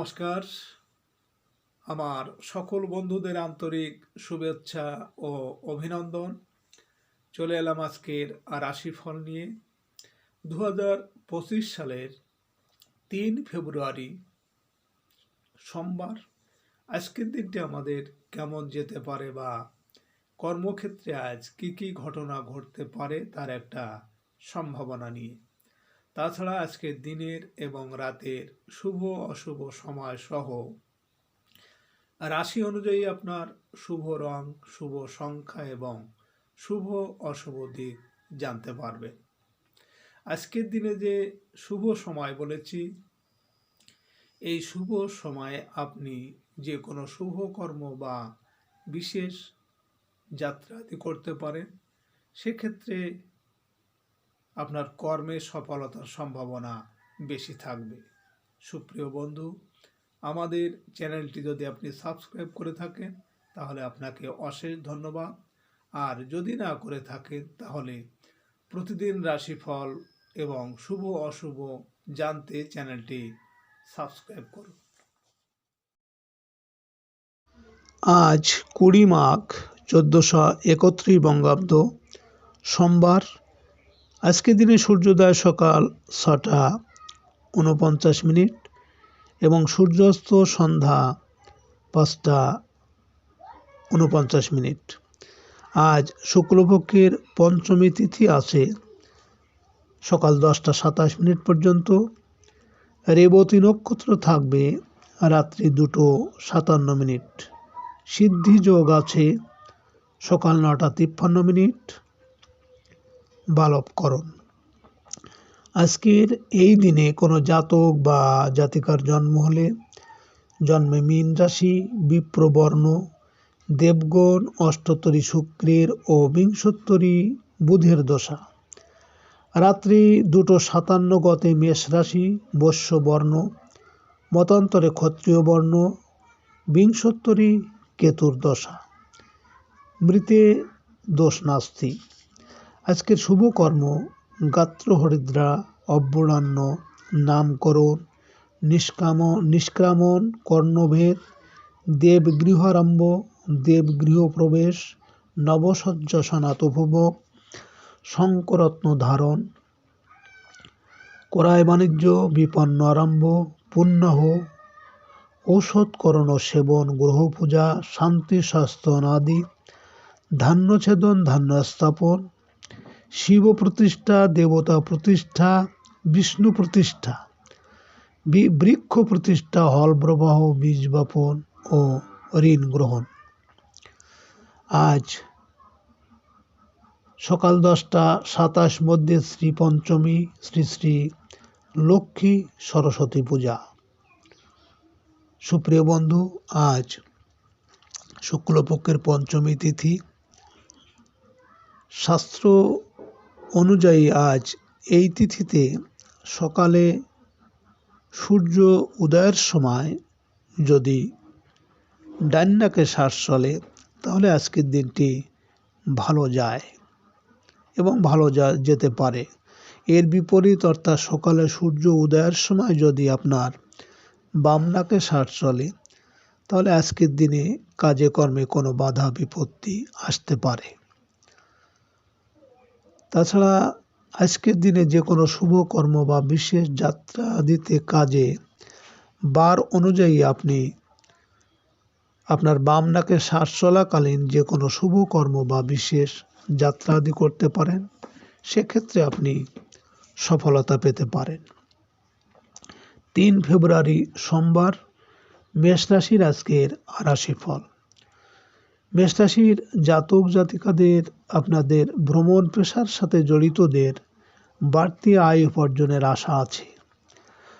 নমস্কার। আমার সকল বন্ধুদের আন্তরিক শুভেচ্ছা ও অভিনন্দন। চলে এলাম আজকের রাশিফল নিয়ে। দু হাজার পঁচিশ সালের তিন ফেব্রুয়ারি সোমবার। আজকের দিনটি আমাদের কেমন যেতে পারে বা কর্মক্ষেত্রে আজ কি কি ঘটনা ঘটতে পারে তার একটা সম্ভাবনা নিয়ে। তাছাড়া আজকের দিনের এবং রাতের শুভ অশুভ সময় সহ রাশি অনুযায়ী আপনার শুভ রং, শুভ সংখ্যা এবং শুভ অশুভ দিক জানতে পারবেন। আজকের দিনে যে শুভ সময় বলেছি, এই শুভ সময়ে আপনি যে কোনো শুভ কর্ম বা বিশেষ যাত্রা করতে পারেন। সেক্ষেত্রে আপনার কর্মে সফলতার সম্ভাবনা বেশি থাকবে। সুপ্রিয় বন্ধু, আমাদের চ্যানেলটি যদি আপনি সাবস্ক্রাইব করে থাকেন, তাহলে আপনাকে অশেষ ধন্যবাদ। আর যদি না করে থাকেন, তাহলে প্রতিদিন রাশিফল এবং শুভ অশুভ জানতে চ্যানেলটি সাবস্ক্রাইব করুন। আজ কুড়ি মাঘ চোদ্দোশো একত্রিশ বঙ্গাব্দ, সোমবার। আজকের দিনে সূর্যোদয় সকাল ছটা উনপঞ্চাশ মিনিট এবং সূর্যাস্ত সন্ধ্যা পাঁচটা উনপঞ্চাশ মিনিট। আজ শুক্লপক্ষের পঞ্চমী তিথি আছে সকাল দশটা সাতাশ মিনিট পর্যন্ত। রেবতী নক্ষত্র থাকবে রাত্রি দুটো সাতান্ন মিনিট। সিদ্ধি যোগ আছে সকাল নটা তিপ্পান্ন মিনিট। বালবকরণ আজকের এই দিনে কোনো জাতক বা জাতিকার জন্ম হলে জন্মে মীন রাশি, বিপ্রবর্ণ, দেবগণ অষ্টোত্তরী শুক্রের ও বিংশোত্তরী বুধের দশা। রাত্রি দুটো সাতান্ন গতে মেষ রাশি বর্ণ মতান্তরে ক্ষত্রিয় বর্ণ, বিংশোত্তরী কেতুর দশা। মৃতে দোষ নাস্তি। আজকের শুভ কর্ম, গাত্র হরিদ্রা অব্যরান্ন নামকরণ, নিষ্কাম, নিষ্ক্রামণ, কর্ণভেদ, দেবগৃহারম্ভ দেবগৃহ প্রবেশ নবসজ্জ সনাত উপভোগ শঙ্করত্ন ধারণ, ক্রয় বাণিজ্য, বিপন্ন আরম্ভ, পুণ্যহ, ঔষধকরণ, সেবন গ্রহ পূজা শান্তি, স্বাস্থ্য আদি ধান্যছেদন ধান্য স্থাপন শিব প্রতিষ্ঠা, দেবতা প্রতিষ্ঠা, বিষ্ণু প্রতিষ্ঠা বৃক্ষ প্রতিষ্ঠা, হল প্রবাহ, বীজ বপন ও ঋণ গ্রহণ। আজ সকাল দশটা সাতাশ মধ্যে শ্রী পঞ্চমী, শ্রী শ্রী লক্ষ্মী সরস্বতী পূজা। সুপ্রিয় বন্ধু, আজ শুক্লপক্ষের পঞ্চমী তিথি। শাস্ত্র অনুযায়ী আজ এই তিথিতে সকালে সূর্য উদয়ের সময় যদি ডান্নাকে শ্বাস চলে, তাহলে আজকের দিনটি ভালো যায় এবং ভালো যা যেতে পারে। এর বিপরীত অর্থাৎ সকালে সূর্য উদয়ের সময় যদি আপনার বামনাকে শ্বাস চলে, তাহলে আজকের দিনে কাজে কর্মে কোনো বাধা বিপত্তি আসতে পারে। তাছাড়া আজকের দিনে যে কোনো শুভ কর্ম বা বিশেষ যাত্রা দিতে কাজে বার অনুযায়ী আপনি আপনার বাম নাকে শ্বাস চলাকালীন যে কোনো শুভ কর্ম বা বিশেষ যাত্রা আদি করতে পারেন। সেক্ষেত্রে আপনি সফলতা পেতে পারেন। তিন ফেব্রুয়ারি সোমবার, মেষ রাশির আজকের রাশি ফল। মেষরাশির জাতক জাতিকাদের আপনাদের ভ্রমণ পেশার সাথে জড়িতদের বাড়তি আয় উপার্জনের আশা আছে।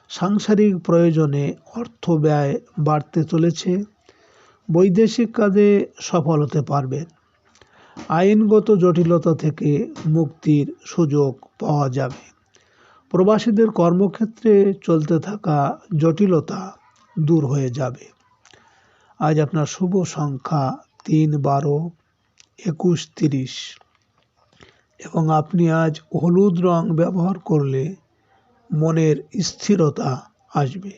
সাংসারিক প্রয়োজনে অর্থ ব্যয় বাড়তে চলেছে। বৈদেশিক কাজে সফল হতে পারবেন। আইনগত জটিলতা থেকে মুক্তির সুযোগ পাওয়া যাবে। প্রবাসীদের কর্মক্ষেত্রে চলতে থাকা জটিলতা দূর হয়ে যাবে। আজ আপনার শুভ সংখ্যা তিন বারো। একুশ তিরিশ। এবং আপনি আজ হলুদ রং ব্যবহার করলে মনের স্থিরতা আসবে।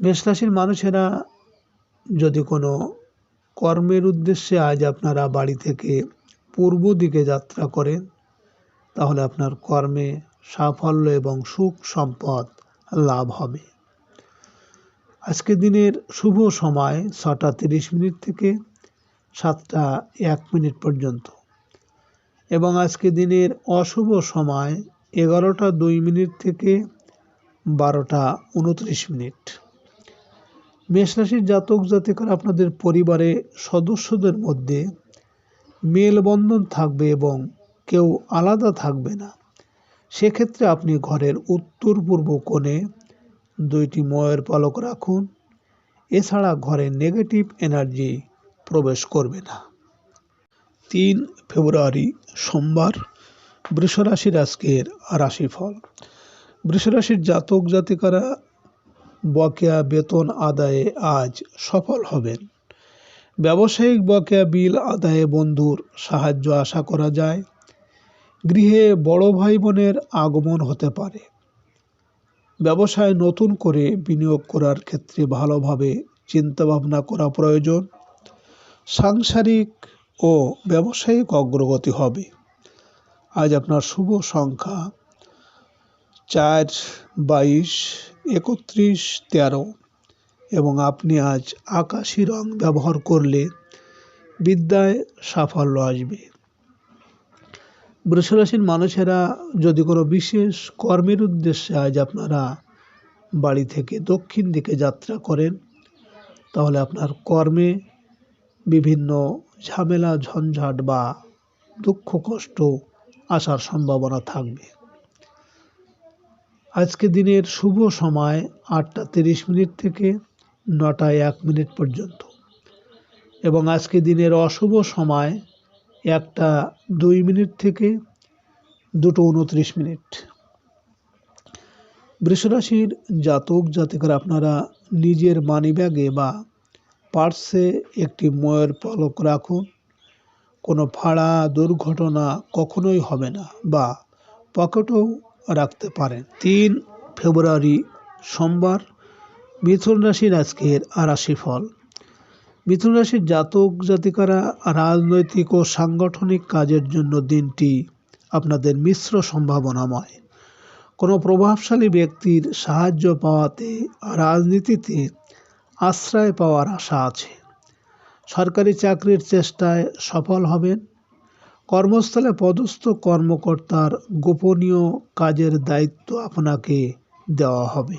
মেষরাশির মানুষেরা যদি কোনো কর্মের উদ্দেশ্যে আজ আপনারা বাড়ি থেকে পূর্ব দিকে যাত্রা করেন, তাহলে আপনার কর্মে সাফল্য এবং সুখ সম্পদ লাভ হবে। আজকের দিনের শুভ সময় ছটা তিরিশ মিনিট থেকে সাতটা এক মিনিট পর্যন্ত। এবং আজকে দিনের অশুভ সময় এগারোটা দুই মিনিট থেকে বারোটা উনত্রিশ মিনিট। মেষরাশির জাতক জাতিকার আপনাদের পরিবারে সদস্যদের মধ্যে মেলবন্ধন থাকবে এবং কেউ আলাদা থাকবে না। সেক্ষেত্রে আপনি ঘরের উত্তর পূর্ব কোণে দুইটি ময়ের পালক রাখুন। এছাড়া ঘরে নেগেটিভ এনার্জি প্রবেশ করবে না। তিন ফেব্রুয়ারি সোমবার বৃষরাশির আজকের রাশিফল। বৃষরাশির জাতক জাতিকারা বকেয়া বেতন আদায়ে আজ সফল হবেন। ব্যবসায়িক বকেয়া বিল আদায়ে বন্ধুর সাহায্য আশা করা যায়। গৃহে বড় ভাই বোনের আগমন হতে পারে। ব্যবসায় নতুন করে বিনিয়োগ করার ক্ষেত্রে ভালোভাবে চিন্তাভাবনা করা প্রয়োজন। সাংসারিক ও ব্যবসায়িক অগ্রগতি হবে। আজ আপনার শুভ সংখ্যা চার বাইশ একত্রিশ তেরো এবং আপনি আজ আকাশি রং ব্যবহার করলে বিদ্যায় সাফল্য আসবে। বৃষরাশির মানুষেরা যদি কোনো বিশেষ কর্মের উদ্দেশ্যে আজ আপনারা বাড়ি থেকে দক্ষিণ দিকে যাত্রা করেন, তাহলে আপনার কর্মে বিভিন্ন ঝামেলা, ঝঞ্ঝাট বা দুঃখ, কষ্ট আসার সম্ভাবনা থাকবে। আজকে দিনের শুভ সময় আটটা তিরিশ মিনিট থেকে নটা এক মিনিট পর্যন্ত। এবং আজকে দিনের অশুভ সময় একটা দুই মিনিট থেকে দুটো উনত্রিশ মিনিট। বৃষরাশির জাতক, জাতিকার আপনারা নিজের মানিব্যাগে বা পার্সে একটি ময়ের পলক রাখুন। কোনো ফাড়া দুর্ঘটনা কখনোই হবে না বা পকেটেও রাখতে পারেন। তিন ফেব্রুয়ারি সোমবার, মিথুন রাশির আজকের আরাশি ফল। মিথুন রাশির জাতক জাতিকারা রাজনৈতিক ও সাংগঠনিক কাজের জন্য দিনটি আপনাদের মিশ্র সম্ভাবনাময়। কোনো প্রভাবশালী ব্যক্তির সাহায্য পাওয়াতে রাজনীতিতে আশ্রয় পাওয়ার আশা আছে। সরকারি চাকরির চেষ্টায় সফল হবেন। কর্মস্থলে পদস্থ কর্মকর্তার গোপনীয় কাজের দায়িত্ব আপনাকে দেওয়া হবে।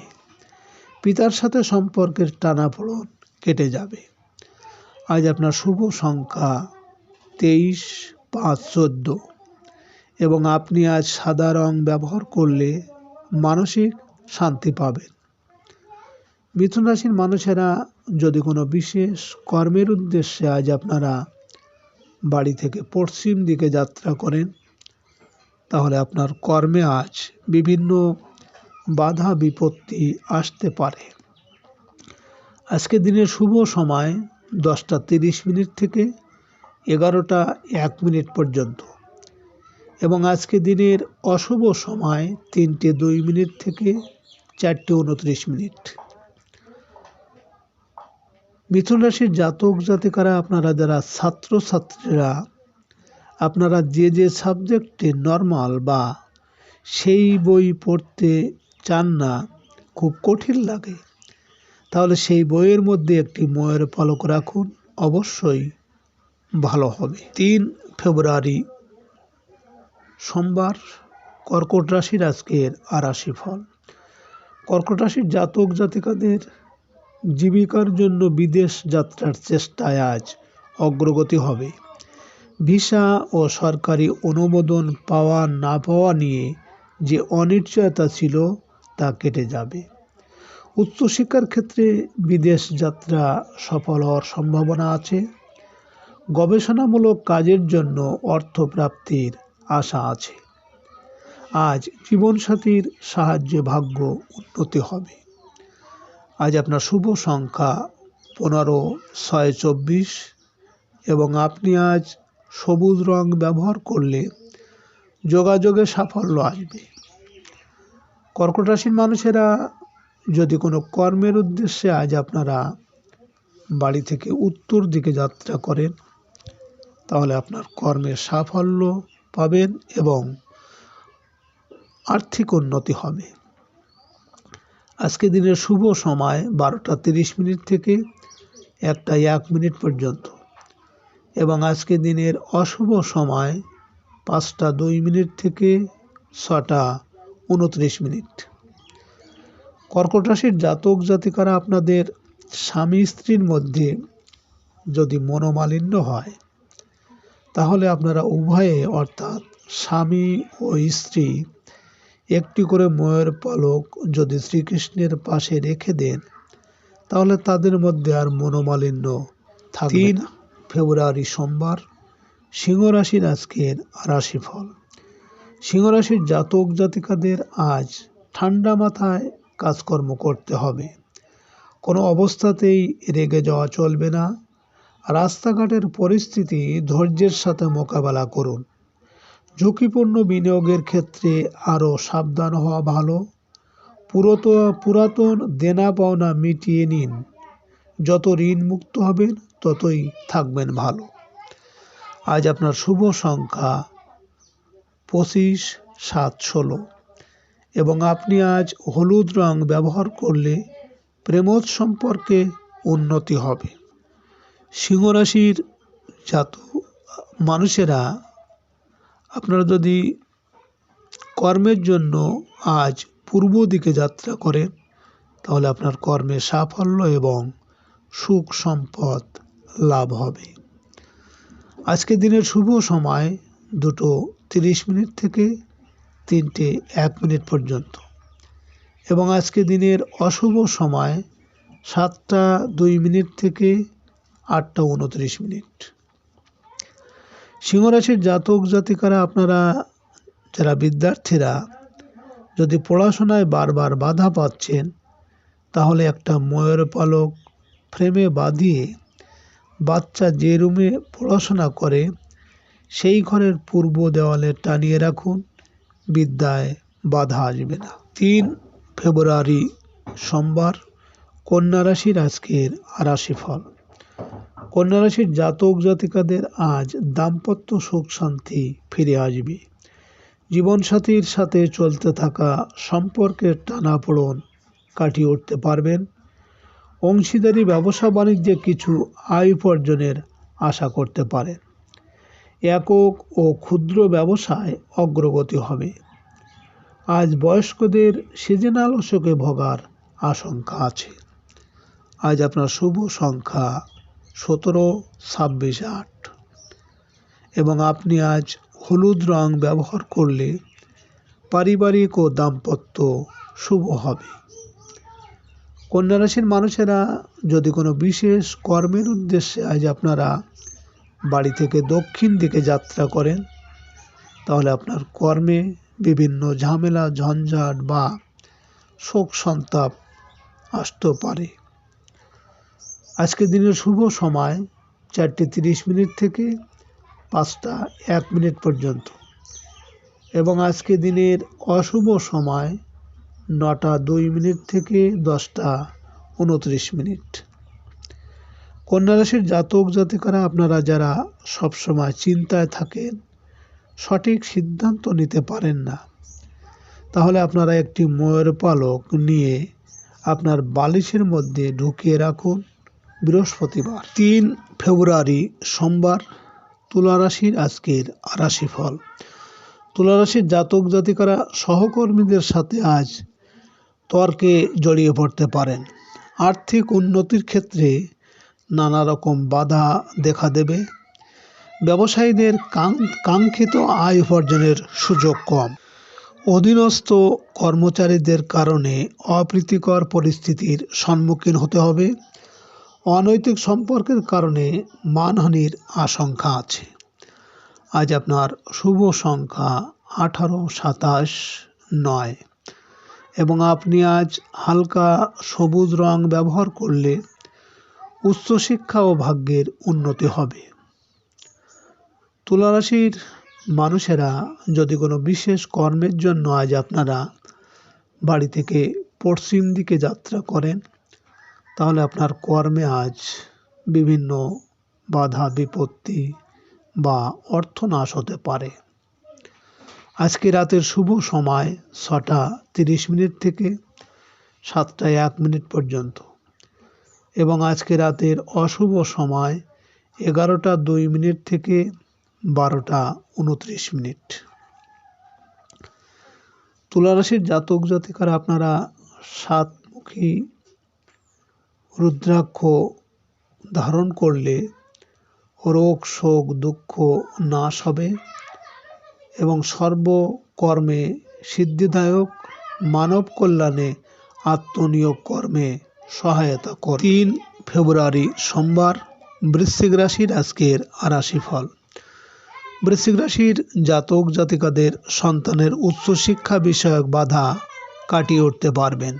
পিতার সাথে সম্পর্কের টানাপোড়ন কেটে যাবে। আজ আপনার শুভ সংখ্যা তেইশ পাঁচ চোদ্দ। এবং আপনি আজ সাদা রং ব্যবহার করলে মানসিক শান্তি পাবেন। মিথুন রাশির মানুষেরা যদি কোনো বিশেষ কর্মের উদ্দেশ্যে আজ আপনারা বাড়ি থেকে পশ্চিম দিকে যাত্রা করেন, তাহলে আপনার কর্মে আজ বিভিন্ন বাধা বিপত্তি আসতে পারে। আজকে দিনের শুভ সময় দশটা তিরিশ মিনিট থেকে এগারোটা এক মিনিট পর্যন্ত এবং আজকে দিনের অশুভ সময় তিনটে দুই মিনিট থেকে চারটে উনত্রিশ মিনিট। মিথুন রাশির জাতক জাতিকারা আপনারা, যারা ছাত্রছাত্রীরা, আপনারা যে যে সাবজেক্টে নর্মাল বা সেই বই পড়তে চান না, খুব কঠিন লাগে। তাহলে সেই বইয়ের মধ্যে একটি ময়ের পালক রাখুন, অবশ্যই ভালো হবে। তিন ফেব্রুয়ারি, সোমবার, কর্কট রাশির আজকের আরাশি ফল। কর্কট রাশির জাতক জাতিকাদের জীবিকার জন্য বিদেশ যাত্রার চেষ্টায় আজ অগ্রগতি হবে। ভিসা ও সরকারি অনুমোদন পাওয়া না পাওয়া নিয়ে যে অনিশ্চয়তা ছিল তা কেটে যাবে। উচ্চশিক্ষার ক্ষেত্রে বিদেশ যাত্রা সফল হওয়ার সম্ভাবনা আছে। গবেষণামূলক কাজের জন্য অর্থ প্রাপ্তির আশা আছে। আজ জীবনসাথীর সাহায্যে ভাগ্য উন্নতি হবে। আজ আপনার শুভ সংখ্যা পনেরো, ছয়, চব্বিশ এবং আপনি আজ সবুজ রং ব্যবহার করলে যোগাযোগে সাফল্য আসবে। কর্কট রাশির মানুষেরা যদি কোনো কর্মের উদ্দেশ্যে আজ আপনারা বাড়ি থেকে উত্তর দিকে যাত্রা করেন, তাহলে আপনার কর্মের সাফল্য পাবেন এবং আর্থিক উন্নতি হবে। আজকে দিনের শুভ সময় বারোটা তিরিশ মিনিট থেকে একটা এক মিনিট পর্যন্ত। এবং আজকে দিনের অশুভ সময় পাঁচটা দুই মিনিট থেকে ছটা উনত্রিশ মিনিট। কর্কট রাশির জাতক জাতিকারা আপনাদের স্বামী স্ত্রীর মধ্যে যদি মনোমালিন্য হয়, তাহলে আপনারা উভয়ে অর্থাৎ স্বামী ও স্ত্রী একটি করে ময়ের পালক যদি শ্রীকৃষ্ণের পাশে রেখে দেন তাহলে তাদের মধ্যে আর মনোমালিন্য থাকবে তিন ফেব্রুয়ারি সোমবার সিংহ রাশির আজকের রাশিফল। সিংহ রাশির জাতক জাতিকাদের আজ ঠান্ডা মাথায় কাজকর্ম করতে হবে। কোনো অবস্থাতেই রেগে যাওয়া চলবে না। রাস্তাঘাটের পরিস্থিতি ধৈর্যের সাথে মোকাবেলা করুন। ঝুঁকিপূর্ণ বিনিয়োগের ক্ষেত্রে আরও সাবধান হওয়া ভালো। পুরত পুরাতন দেনা পাওনা মিটিয়ে নিন। যত ঋণ মুক্ত হবেন, ততই থাকবেন ভালো। আজ আপনার শুভ সংখ্যা পঁচিশ, সাত, ষোলো। এবং আপনি আজ হলুদ রং ব্যবহার করলে প্রেমজ সম্পর্কে উন্নতি হবে। সিংহরাশির জাত মানুষেরা আপনারা যদি কর্মের জন্য আজ পূর্ব দিকে যাত্রা করেন, তাহলে আপনার কর্মে সাফল্য এবং সুখ সম্পদ লাভ হবে। আজকে দিনের শুভ সময় দুটো তিরিশ মিনিট থেকে তিনটে এক মিনিট পর্যন্ত। এবং আজকে দিনের অশুভ সময় সাতটা দুই মিনিট থেকে আটটা উনত্রিশ মিনিট। সিংহরাশির জাতক জাতিকারা আপনারা, যারা বিদ্যার্থীরা, যদি পড়াশোনায় বারবার বাধা পাচ্ছেন, তাহলে একটা ময়ূর পালক ফ্রেমে বাঁধিয়ে বাচ্চা যে রুমে পড়াশোনা করে, সেই ঘরের পূর্ব দেওয়ালে টানিয়ে রাখুন, বিদ্যায় বাধা আসবে না। তিন ফেব্রুয়ারি সোমবার, কন্যা রাশির আজকের রাশিফল। কন্যা রাশির জাতক জাতিকাদের আজ দাম্পত্য সুখ শান্তি ফিরে আসবে। জীবনসাথীর সাথে চলতে থাকা সম্পর্কের টানাপোড়ন কাটিয়ে উঠতে পারবেন। অংশীদারি, ব্যবসা, বাণিজ্যে কিছু আয় উপার্জনের আশা করতে পারেন। একক ও ক্ষুদ্র ব্যবসায় অগ্রগতি হবে। আজ বয়স্কদের সিজনাল অসুখে ভোগার আশঙ্কা আছে। আজ আপনার শুভ সংখ্যা সতেরো, ছাব্বিশ, আট। এবং আপনি আজ হলুদ রং ব্যবহার করলে পারিবারিক ও দাম্পত্য শুভ হবে। কন্যা রাশির মানুষেরা, যদি কোনো বিশেষ কর্মের উদ্দেশ্যে আজ আপনারা বাড়ি থেকে দক্ষিণ দিকে যাত্রা করেন, তাহলে আপনার কর্মে বিভিন্ন ঝামেলা, ঝঞ্ঝাট বা শোক সন্তাপ আসতেও পারে। আজকে দিনের শুভ সময় চারটে তিরিশ মিনিট থেকে পাঁচটা এক মিনিট পর্যন্ত। এবং আজকে দিনের অশুভ সময় নটা দুই মিনিট থেকে দশটা উনত্রিশ মিনিট। কন্যা রাশির জাতক জাতিকারা, আপনারা যারা সবসময় চিন্তায় থাকেন, সঠিক সিদ্ধান্ত নিতে পারেন না, তাহলে আপনারা একটি ময়ূর পালক নিয়ে আপনার বালিশের মধ্যে ঢুকিয়ে রাখুন। বৃহস্পতিবার, তিন ফেব্রুয়ারি সোমবার, তুলা রাশির আজকের রাশিফল। ফল তুলারাশির জাতক জাতিকারা সহকর্মীদের সাথে আজ তর্কে জড়িয়ে পড়তে পারেন। আর্থিক উন্নতির ক্ষেত্রে নানা রকম বাধা দেখা দেবে। ব্যবসায়ীদের কাঙ্ক্ষিত আয় উপার্জনের সুযোগ কম। অধীনস্থ কর্মচারীদের কারণে অপ্রীতিকর পরিস্থিতির সম্মুখীন হতে হবে। অনৈতিক সম্পর্কের কারণে মানহানির আশঙ্কা আছে। আজ আপনার শুভ সংখ্যা আঠারো, সাতাশ, নয় এবং আপনি আজ হালকা সবুজ রং ব্যবহার করলে উচ্চশিক্ষা ও ভাগ্যের উন্নতি হবে। তুলারাশির মানুষেরা যদি কোনো বিশেষ কর্মের জন্য আজ আপনারা বাড়ি থেকে পশ্চিম দিকে যাত্রা করেন তাহলে আপনার কর্মে আজ বিভিন্ন বাধা, বিপত্তি বা অর্থনাশ হতে পারে। আজকে রাতের শুভ সময় ছটা তিরিশ মিনিট থেকে সাতটা এক মিনিট পর্যন্ত এবং আজকে রাতের অশুভ সময় এগারোটা দুই মিনিট থেকে বারোটা উনত্রিশ মিনিট। তুলারাশির জাতক জাতিকারা আপনারা সাতমুখী রুদ্রাক্ষ ধারণ করলে রোগ, শোক, দুঃখ নাশ হবে এবং সর্বকর্মে সিদ্ধিদায়ক মানব কল্যাণে আত্মনিয়োগ কর্মে সহায়তা করে। তিন ফেব্রুয়ারি সোমবার বৃশ্চিক রাশির আজকের রাশি ফল বৃশ্চিক রাশির জাতক জাতিকাদের সন্তানের উচ্চশিক্ষা বিষয়ক বাধা কাটিয়ে উঠতে পারবেন।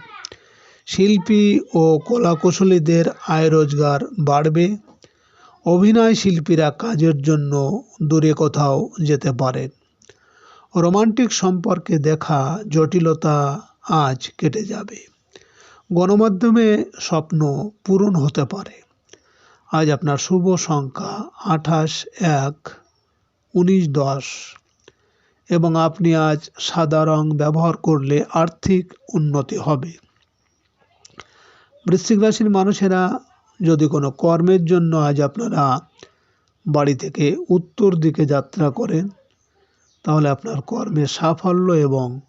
শিল্পী ও কলাকুশলীদের আয় রোজগার বাড়বে। অভিনয় শিল্পীরা কাজের জন্য দূরে কোথাও যেতে পারেন রোমান্টিক সম্পর্কে দেখা জটিলতা আজ কেটে যাবে। গণমাধ্যমে স্বপ্ন পূরণ হতে পারে। আজ আপনার শুভ সংখ্যা আঠাশ এক উনিশ দশ। এবং আপনি আজ সাদা রং ব্যবহার করলে আর্থিক উন্নতি হবে। বৃশ্চিক রাশির মানুষেরা যদি কোনো কর্মের জন্য আজ আপনারা বাড়ি থেকে উত্তর দিকে যাত্রা করেন, তাহলে আপনার কর্মে সাফল্য এবং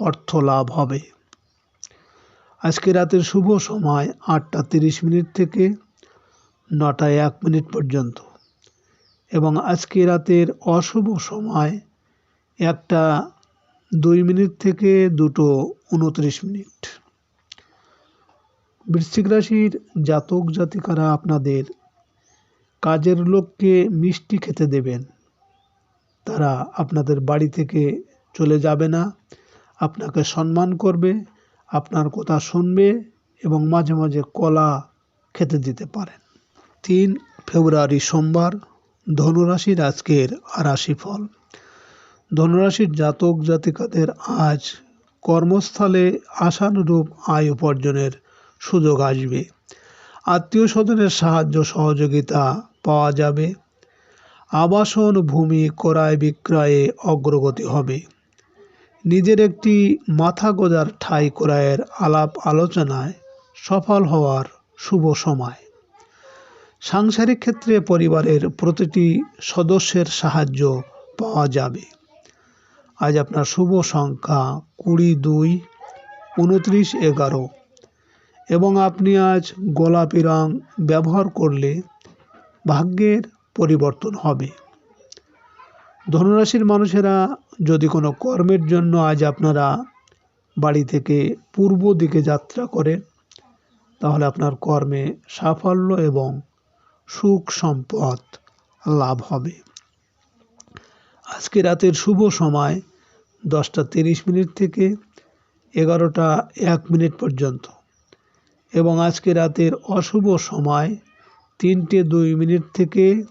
অর্থ লাভ হবে। আজকে রাতের শুভ সময় আটটা তিরিশ মিনিট থেকে নটা এক মিনিট পর্যন্ত। এবং আজকে রাতের অশুভ সময় একটা দুই মিনিট থেকে দুটো উনত্রিশ মিনিট। বৃশ্চিক রাশির জাতক জাতিকারা আপনাদের কাজের লোককে মিষ্টি খেতে দেবেন। তারা আপনাদের বাড়ি থেকে চলে যাবে না। আপনাকে সম্মান করবে, আপনার কথা শুনবে এবং মাঝে মাঝে কলা খেতে দিতে পারেন। তিন ফেব্রুয়ারি সোমবার ধনুরাশির আজকের রাশিফল। ধনুরাশির জাতক জাতিকাদের আজ কর্মস্থলে আশানুরূপ আয় উপার্জনের সুযোগ আসবে। আত্মীয় স্বজনের সাহায্য সহযোগিতা পাওয়া যাবে। আবাসন ভূমি ক্রয় বিক্রয়ে অগ্রগতি হবে। নিজের একটি মাথা গোজার ঠাঁই ক্রয়ের আলাপ আলোচনায় সফল হওয়ার শুভ সময়। সাংসারিক ক্ষেত্রে পরিবারের প্রতিটি সদস্যের সাহায্য পাওয়া যাবে। আজ আপনার শুভ সংখ্যা কুড়ি দুই, উনত্রিশ এগারো। এবং আপনি আজ গোলাপি রং ব্যবহার করলে ভাগ্যের পরিবর্তন হবে। ধনুরাশির মানুষেরা যদি কোনো কর্মের জন্য আজ আপনারা বাড়ি থেকে পূর্ব দিকে যাত্রা করেন, তাহলে আপনার কর্মে সাফল্য এবং সুখ সম্পদ লাভ হবে। আজকে রাতের শুভ সময় দশটা তিরিশ মিনিট থেকে এগারোটা এক মিনিট পর্যন্ত। এবং আজকে রাতের অশুভ সময় তিনটে দুই মিনিট থেকে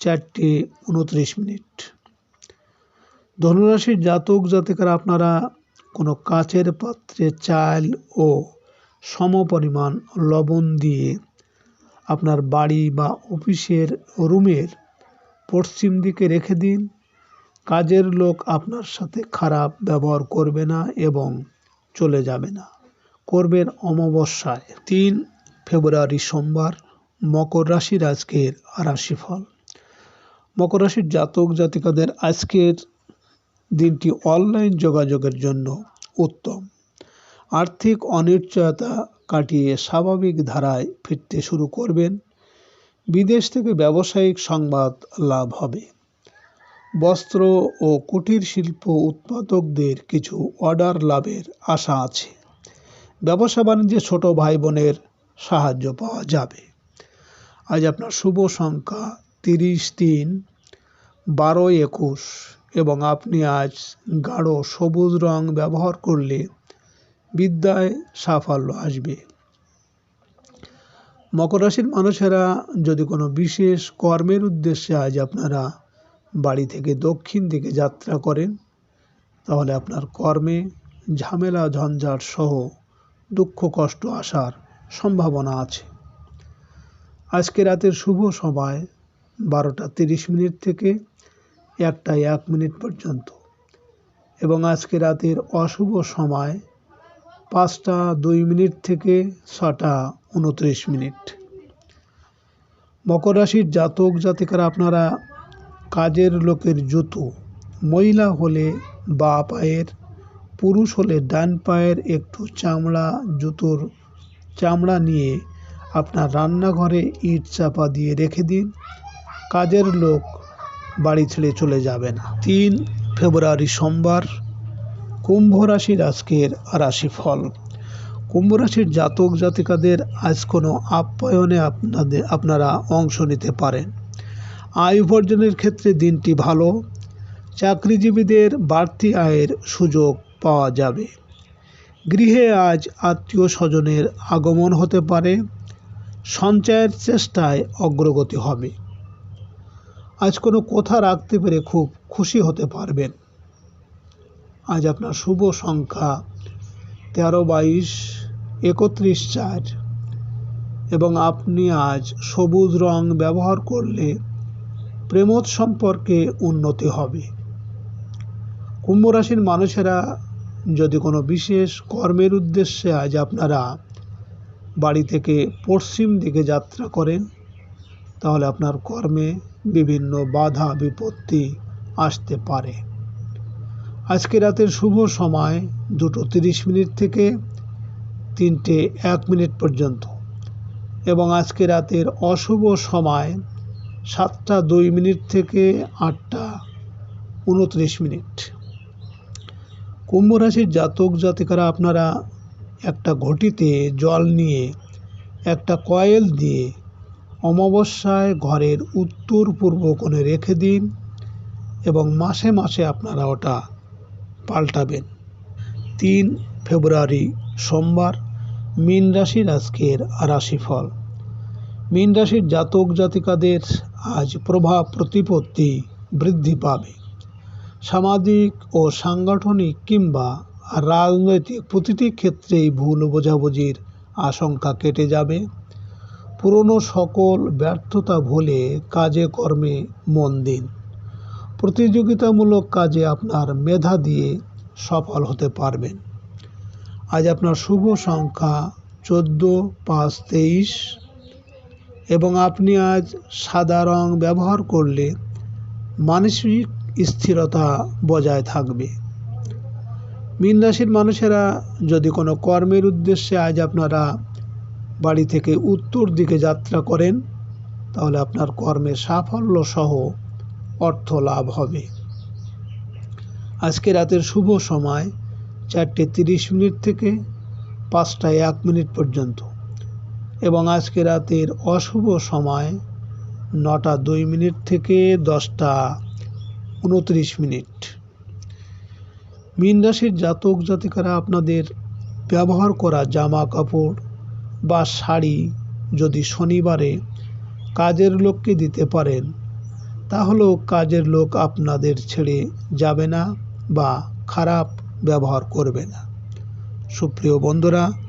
চারটে উনত্রিশ মিনিট। ধনুরাশির জাতক জাতিকারা আপনারা কোনো কাচের পাত্রে চাল ও সমপরিমাণ লবণ দিয়ে আপনার বাড়ি বা অফিসের রুমের পশ্চিম দিকে রেখে দিন। কাজের লোক আপনার সাথে খারাপ ব্যবহার করবে না এবং চলে যাবে না। করবেন অমাবস্যায় তিন ফেব্রুয়ারি সোমবার মকর রাশির আজকের রাশিফল। মকর রাশির জাতক জাতিকাদের আজকের দিনটি অনলাইন যোগাযোগের জন্য উত্তম। আর্থিক অনিশ্চয়তা কাটিয়ে স্বাভাবিক ধারায় ফিরতে শুরু করবেন। বিদেশ থেকে ব্যবসায়িক সংবাদ লাভ হবে। বস্ত্র ও কুটির শিল্প উৎপাদকদের কিছু অর্ডার লাভের আশা আছে। ব্যবসা বাণিজ্যে ছোট ভাই বোনের সাহায্য পাওয়া যাবে। আজ আপনার শুভ সংখ্যা তিরিশ তিন, বারো একুশ এবং আপনি আজ গাঢ় সবুজ রং ব্যবহার করলে বিদ্যায় সাফল্য আসবে। মকর রাশির মানুষেরা যদি কোনো বিশেষ কর্মের উদ্দেশ্যে আজ আপনারা বাড়ি থেকে দক্ষিণ দিকে যাত্রা করেন, তাহলে আপনার কর্মে ঝামেলা, ঝঞ্ঝাট সহ দুঃখ, কষ্ট আসার সম্ভাবনা আছে। আজকে রাতের শুভ সময়, বারোটা তিরিশ মিনিট থেকে একটা এক মিনিট পর্যন্ত। এবং আজকে রাতের অশুভ সময়, পাঁচটা দুই মিনিট থেকে ছটা উনত্রিশ মিনিট। মকর রাশির জাতক, জাতিকারা, আপনারা কাজের লোকের জুতো, মহিলা হলে বা পায়ের পুরুষ হলে ডান পায়ের একটু চামড়া, জুতোর চামড়া নিয়ে আপনার রান্নাঘরে ইট চাপা দিয়ে রেখে দিন। কাজের লোক বাড়ি ছেড়ে চলে যাবে না। তিন ফেব্রুয়ারি সোমবার, কুম্ভ রাশির আজকের রাশিফল। কুম্ভ রাশির জাতক জাতিকাদের আজ কোনো আপ্যায়নে আপনাদের, আপনারা অংশ নিতে পারেন। আয় উপার্জনের ক্ষেত্রে দিনটি ভালো। চাকরিজীবীদের বাড়তি আয়ের সুযোগ পাওয়া যাবে। গৃহে আজ আত্মীয় স্বজনের আগমন হতে পারে। সঞ্চয়ের চেষ্টায় অগ্রগতি হবে। আজ কোনো কথা রাখতে পেরে খুব খুশি হতে পারবেন। আজ আপনার শুভ সংখ্যা তেরো, বাইশ, একত্রিশ, চার এবং আপনি আজ সবুজ রং ব্যবহার করলে প্রেমত সম্পর্কে উন্নতি হবে। কুম্ভ রাশির মানুষেরা যদি কোনো বিশেষ কর্মের উদ্দেশ্যে আজ আপনারা বাড়ি থেকে পশ্চিম দিকে যাত্রা করেন, তাহলে আপনার কর্মে বিভিন্ন বাধা, বিপত্তি আসতে পারে। আজকে রাতের শুভ সময় দুটো তিরিশ মিনিট থেকে তিনটে এক মিনিট পর্যন্ত এবং আজকে রাতের অশুভ সময় সাতটা দুই মিনিট থেকে আটটা উনত্রিশ মিনিট। কুম্ভ রাশির জাতক জাতিকারা আপনারা একটা ঘটিতে জল নিয়ে, একটা কয়েল দিয়ে অমাবস্যায় ঘরের উত্তর পূর্ব কোণে রেখে দিন এবং মাসে মাসে আপনারা ওটা পাল্টাবেন। তিন ফেব্রুয়ারি সোমবার, মীন রাশির আজকের রাশিফল। মীন রাশির জাতক জাতিকাদের আজ প্রভাব প্রতিপত্তি বৃদ্ধি পাবে। সামাজিক ও সাংগঠনিক কিংবা রাজনৈতিক প্রতিটি ক্ষেত্রেই ভুল বোঝাবুঝির আশঙ্কা কেটে যাবে। পুরনো সকল ব্যর্থতা ভুলে কাজে কর্মে মন দিন। প্রতিযোগিতামূলক কাজে আপনার মেধা দিয়ে সফল হতে পারবেন। আজ আপনার শুভ সংখ্যা চোদ্দ, পাঁচ, তেইশ এবং আপনি আজ সাদা রং ব্যবহার করলে মানসিক স্থিরতা বজায় থাকবে। মীন রাশির মানুষেরা যদি কোনো কর্মের উদ্দেশ্যে আজ আপনারা বাড়ি থেকে উত্তর দিকে যাত্রা করেন, তাহলে আপনার কর্মে সাফল্য সহ অর্থ লাভ হবে। আজকে রাতের শুভ সময় চারটে তিরিশ মিনিট থেকে পাঁচটা এক মিনিট পর্যন্ত এবং আজকে রাতের অশুভ সময় নটা দুই মিনিট থেকে দশটা উনত্রিশ মিনিট। মীন রাশির জাতক জাতিকারা আপনাদের ব্যবহার করা জামা কাপড় বা শাড়ি যদি শনিবারে কাজের লোককে দিতে পারেন, তাহলেও কাজের লোক আপনাদের ছেড়ে যাবে না বা খারাপ ব্যবহার করবে না। সুপ্রিয় বন্ধুরা